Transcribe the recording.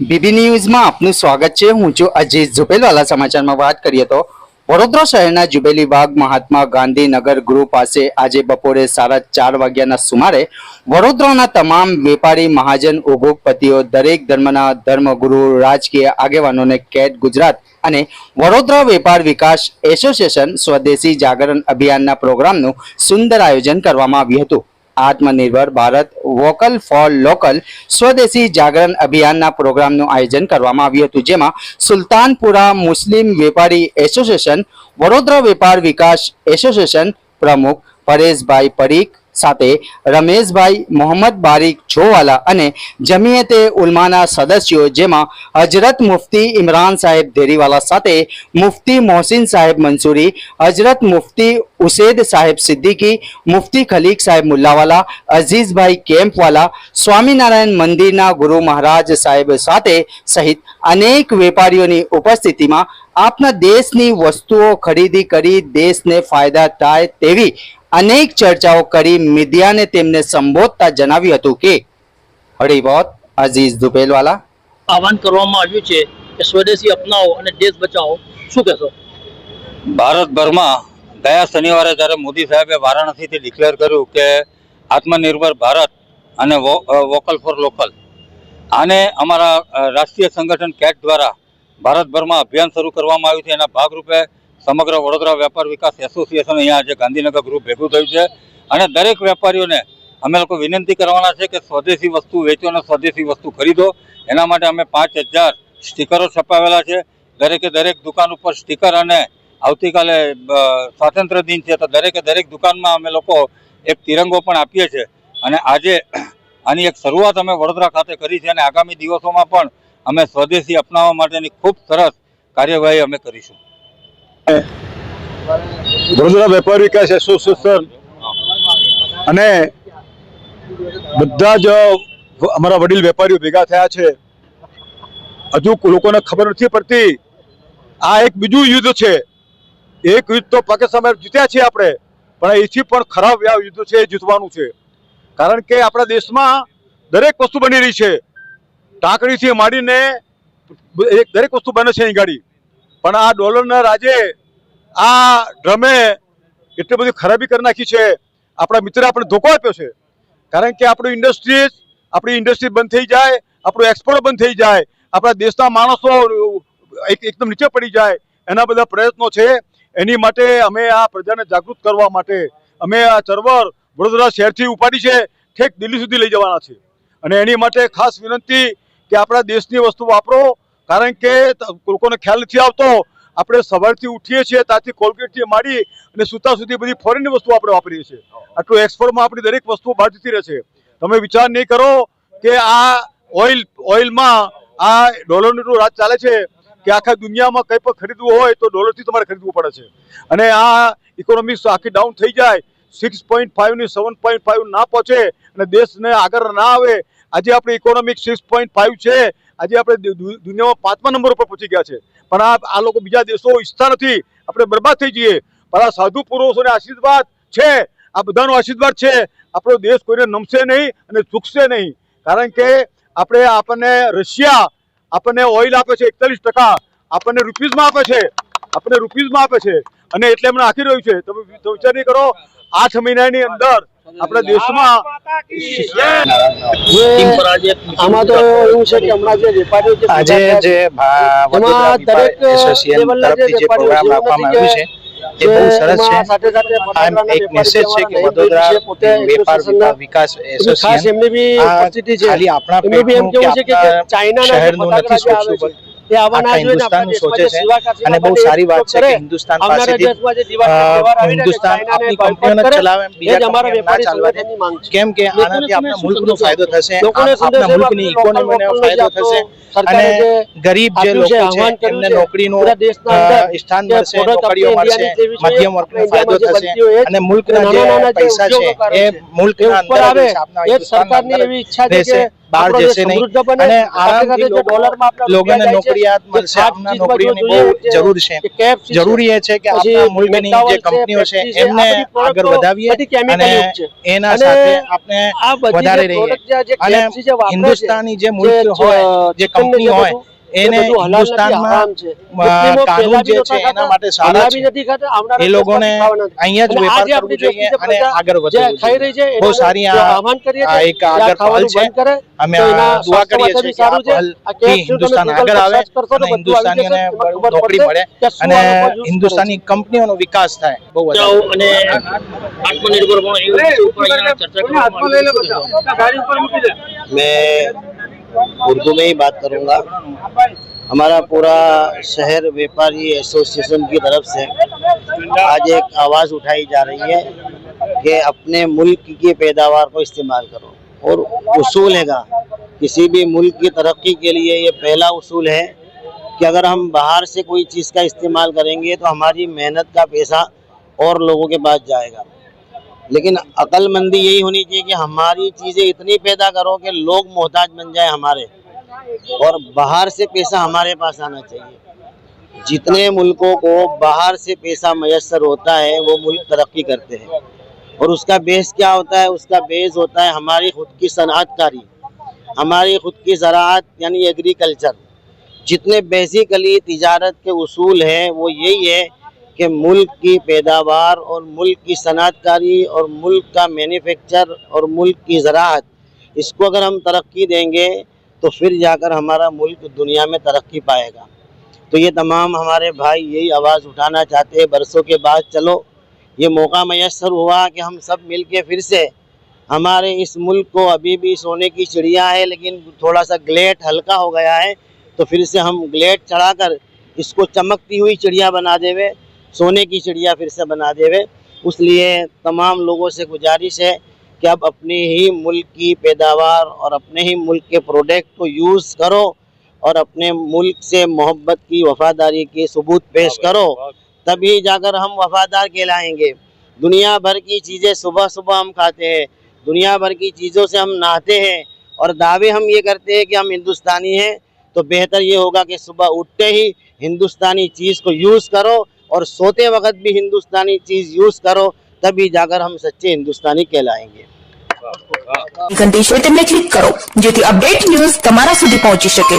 BB ન્યૂઝમાં આપનું સ્વાગત છે. હું છું અજીત ઝુબેલવાલા સમાચારમાં વાત કરીએ તો વડોદરા શહેરના જુબેલી બાગ મહાત્મા ગાંધીનગર ગૃહ પાસે આજે બપોરે સાડા ચાર વાગ્યાના સુમારે વડોદરાના તમામ વેપારી, મહાજન ઉદ્યોગપતિઓ દરેક ધર્મના ધર્મગુરુ, રાજકીય આગેવાનોને કેટ ગુજરાત અને વડોદરા વેપાર વિકાસ એસોસિએશન સ્વદેશી જાગરણ અભિયાનના પ્રોગ્રામનું સુંદર આયોજન કરવામાં આવ્યું હતું. આત્મનિર્ભર ભારત વોકલ ફોર લોકલ સ્વદેશી જાગરણ અભિયાનના પ્રોગ્રામનું આયોજન કરવામાં આવ્યું હતું, જેમાં સુલતાનપુરા મુસ્લિમ વેપારી એસોસિએશન, વડોદરા વેપાર વિકાસ એસોસિએશન પ્રમુખ પરેશભાઈ પરીખ સાથે રમેશભાઈ મોહમ્મદ બારીક જોવાલા અને જમિયતે ઉલમાના સદસ્યો જેમાં હજરત મુફતી ઇમરાન સાહેબ ધેરીવાલા સાથે મુફતી મોહસિન સાહેબ મંસૂરી, હજરત મુફતી ઉસેદ સાહેબ સિદ્દીકી, મુફતી ખલીક સાહેબ મુલ્લાવાલા, અઝીઝભાઈ કેમ્પવાલા, સ્વામિનારાયણ મંદિરના ગુરુ મહારાજ સાહેબ સાથે સહિત અનેક વેપારીઓની ઉપસ્થિતિમાં આપના દેશની વસ્તુઓ ખરીદી કરી દેશને ફાયદા થાય તેવી અનેક ચર્ચાઓ કરી મીડિયાને તેમને સંબોધતા જણાવ્યું હતું કે હરી બોત અઝીઝ દુબેલવાલા આહવાન કરવામાં આવ્યું છે કે સ્વદેશી અપનાવો અને દેશ બચાવો. શું કહેશો? ભારતભરમાં ગયા શનિવારે જ્યારે મોદી સાહેબે વારાણસીથી ડિક્લેર કર્યું કે આત્મનિર્ભર ભારત અને વો- વોકલ ફોર લોકલ આને અમારા રાષ્ટ્રીય સંગઠન કેટ દ્વારા ભારતભરમાં અભિયાન શરૂ કરવામાં આવ્યું છે. એના ભાગરૂપે સમગ્ર વડોદરા વેપાર વિકાસ એસોસિએશન અહીંયા આજે ગાંધીનગર ગ્રુપ ભેગું થયું છે. અને દરેક વેપારીઓને અમે લોકો વિનંતી કરવાના છે કે સ્વદેશી વસ્તુ વેચો અને સ્વદેશી વસ્તુ ખરીદો. એના માટે અમે પાંચ હજાર સ્ટીકરો છપાવેલા છે. દરેકે દરેક દુકાન ઉપર સ્ટીકર અને આવતીકાલે સ્વાતંત્ર્ય દિન છે તો દરેકે દરેક દુકાનમાં અમે લોકો એક તિરંગો પણ આપીએ છીએ. અને આજે આની એક શરૂઆત અમે વડોદરા ખાતે કરી છે અને આગામી દિવસોમાં પણ અમે સ્વદેશી અપનાવવા માટેની ખૂબ સરસ કાર્યવાહી અમે કરીશું. વડોદરા વેપાર વિકાસ એસોસિએશન અને બધા જ અમારા વડીલ વેપારીઓ ભેગા થયા છે. હજુ લોકોને ખબર નથી પડતી, આ એક બીજું યુદ્ધ છે. એક યુદ્ધ તો પાકિસ્તાન જીત્યા છીએ આપણે, પણ એથી પણ ખરાબ યુદ્ધ છે એ જીતવાનું છે. કારણ કે આપણા દેશમાં દરેક વસ્તુ બની રહી છે. ટાંકડીથી માંડીને દરેક વસ્તુ બને છે અહીં ગાડી. પણ આ ડોલરના રાજે આ ડ્રમે એટલી બધી ખરાબી કરી નાખી છે. આપણા મિત્રે આપણે ધોકો આપ્યો છે. કારણ કે આપણું ઇન્ડસ્ટ્રીઝ આપણી ઇન્ડસ્ટ્રી બંધ થઈ જાય, આપણું એક્સપોર્ટ બંધ થઈ જાય, આપણા દેશના માણસો એક એકદમ નીચે પડી જાય. એના બધા પ્રયત્નો છે. એની માટે અમે આ પ્રજાને જાગૃત કરવા માટે અમે આ ચળવળ વડોદરા શહેરથી ઉપાડી છે. ઠેક દિલ્હી સુધી લઈ જવાના છે. અને એની માટે ખાસ વિનંતી કે આપણા દેશની વસ્તુ વાપરો. કારણ કે લોકોને ખ્યાલ નથી આવતો આપણે સવારથી ઉઠીએ છીએ, ત્યાંથી કોલગેટથી મારી અને સુતા સુધી બધી ફોરેનની વસ્તુ આપણે વાપરીએ છીએ. આટલું એક્સપોર્ટમાં આપણી દરેક વસ્તુ બહાર જતી રહે છે. તમે વિચાર નહીં કરો કે આ ઓઇલ ઓઇલમાં આ ડોલરનું રાજ ચાલે છે કે આખા દુનિયામાં કંઈ પણ ખરીદવું હોય તો ડોલરથી તમારે ખરીદવું પડે છે. અને આ ઇકોનોમિક્સ આખી ડાઉન થઈ જાય સિક્સ પોઈન્ટ ફાઈવની સેવન પોઈન્ટ ફાઈવ ના પહોંચે અને દેશને આગળ ના આવે. આજે આપણી ઇકોનોમિક સિક્સ પોઈન્ટ ફાઈવ છે આજે આપણે દુનિયામાં પાંચમા નંબર ઉપર પહોંચી ગયા છે. પણ આ આ લોકો બીજા દેશો ઈચ્છતા નથી. આપણે બરબાદ થઈ જઈએ. પણ આ સાધુ પુરુષોને આશીર્વાદ છે. આ બધાનો આશીર્વાદ છે. આપણો દેશ કોઈને નમશે નહીં અને ચૂકશે નહીં. કારણ કે આપણે આપણને રશિયા આપણને ઓઇલ આપે છે એકતાલીસ ટકા. આપણને રૂપીઝમાં આપે છે. આપણને રૂપીઝમાં આપે છે. અને એટલે એમને આખી રહ્યું છે. તમે વિચાર નહીં કરો. આઠ મહિનાની અંદર આપણા દેશમાં ટીમ આમાં તો એવું છે કે હમણાં જે વેપારીઓ આજે જે ભા- વડોદરા એમાં દરેક એસોસિએશન તરફથી જે પ્રોગ્રામ રાખવામાં એમાં છે એ બહુ સરસ છે. એમાં સાથે સાથે આ એક મેસેજ છે કે વડોદરા વેપાર વિકાસ એસોસિએશન એમની બી છે. ખાલી આપણા પેટનું કે આપણા શહેરનું નથી સોચવું એ આવવાના આખા જોઈએ ને આપણા હિન્દુસ્તાનનું દેશમાં જે સોચે છે અને બહુ સારી વાત છે કે હિન્દુસ્તાન પાસેથી હિન્દુસ્તાન આપની કંપનીઓને ચલાવે એમ બીજા અમારા વેપારી ચાલવા. સંગઠનની માંગ છે. કેમ કે આનાથી આપના મુલ્કનો ફાયદો થશે આપના મુલ્કની ઇકોનોમીને ફાયદો થશે અને ગરીબ જે લોકો છે, એમને નોકરીનું સ્થાન મળશે નોકરીઓ મળશે મધ્યમ વર્ગને ફાયદો થશે અને મુલ્કના જે પૈસા છે એ મુલ્કના અંદર આવે એ સરકારની એવી ઈચ્છા છે કે બહાર જશે નહીં. અને આરામથી લોકોને નોકરિયાત મળશે આપના નોકરીઓની બહુ જરૂર છે. જરૂરી એ છે કે આપણા મુલ્કની જે કંપનીઓ છે એમને આગળ વધાવીએ અને એના સાથે આપણે વધારે રહીએ. અને હિન્દુસ્તાની જે મુલ્ક હોય જે કંપની હોય એને હિન્દુસ્તાનમાં કાનૂન જે છે એના માટે સારા છે. નથી ખાતા, આવનારા એ લોકોને. અહીંયા જ અને વેપાર કરવું જોઈએ અને આગળ વધવું જોઈએ. બહુ સારી આ એક આગળ પહેલ છે. અમે દુઆ કરીએ છીએ કે આ પહેલથી હિન્દુસ્તાન આગળ આવે અને હિન્દુસ્તાનીઓને નોકરી મળે અને. હિન્દુસ્તાની કંપનીઓનો વિકાસ થાય બહુ વધારે. અને આત્મનિર્ભર પણ એ ઉપર ચર્ચા? मैं उर्दू में ही बात करूँगा। हमारा पूरा शहर व्यापारी एसोसिएशन की तरफ़ से आज एक आवाज़ उठाई जा रही है कि अपने मुल्क की पैदावार को इस्तेमाल करो और उसूल हैगा। किसी भी मुल्क की तरक्की के लिए ये पहला उसूल है कि अगर हम बाहर से कोई चीज़ का इस्तेमाल करेंगे तो हमारी मेहनत का पैसा और लोगों के पास जाएगा। लेकिन अक्लमंदी यही होनी चाहिए कि हमारी चीज़ें इतनी पैदा करो कि लोग मोहताज बन जाए हमारे। और बाहर से पैसा हमारे पास आना चाहिए। जितने मुल्कों को बाहर से पैसा मैसर होता है, वो मुल्क तरक्की करते हैं। और उसका बेस क्या होता है? उसका बेस होता है हमारी खुद की सनअतकारी हमारी खुद की ज़रात यानी एग्रीकल्चर जितने बेसिकली तजारत के असूल हैं, वो यही है कि मुल्क की पैदावार और मुल्क की सनातकारी और मुल्क का मैन्युफैक्चर और मुल्क की ज़राअत, इसको अगर हम तरक्की देंगे तो फिर जाकर हमारा मुल्क दुनिया में तरक्की पाएगा। तो ये तमाम हमारे भाई यही आवाज़ उठाना चाहते हैं। बरसों के बाद चलो, ये मौका मैसर हुआ कि हम सब मिल के फिर से हमारे इस मुल्क को अभी भी सोने की चिड़िया है, लेकिन थोड़ा सा ग्लेट हल्का हो गया है तो फिर से हम ग्लेट चढ़ाकर इसको चमकती हुई चिड़िया बना देवे सोने की चिड़िया फिर से बना देवे। उसलिए तमाम लोगों से गुजारिश है कि अब अपने ही मुल्क की पैदावार और अपने ही मुल्क के प्रोडक्ट को यूज़ करो और अपने मुल्क से मोहब्बत की वफादारी के सबूत पेश करो। तभी जाकर हम वफादार कहलाएँगे। दुनिया भर की चीज़ें सुबह सुबह हम खाते हैं। दुनिया भर की चीज़ों से हम नहाते हैं और दावे हम ये करते हैं कि हम हिंदुस्तानी हैं तो बेहतर ये होगा कि सुबह उठते ही हिंदुस्तानी चीज़ को यूज़ करो और सोते वक्त भी हिंदुस्तानी चीज़ यूज़ करो, तभी जाकर हम सच्चे हिंदुस्तानी कहलाएँगे। क्लिक करो जो अपडेट न्यूज़ तुम्हारा सुधी पहुँची सके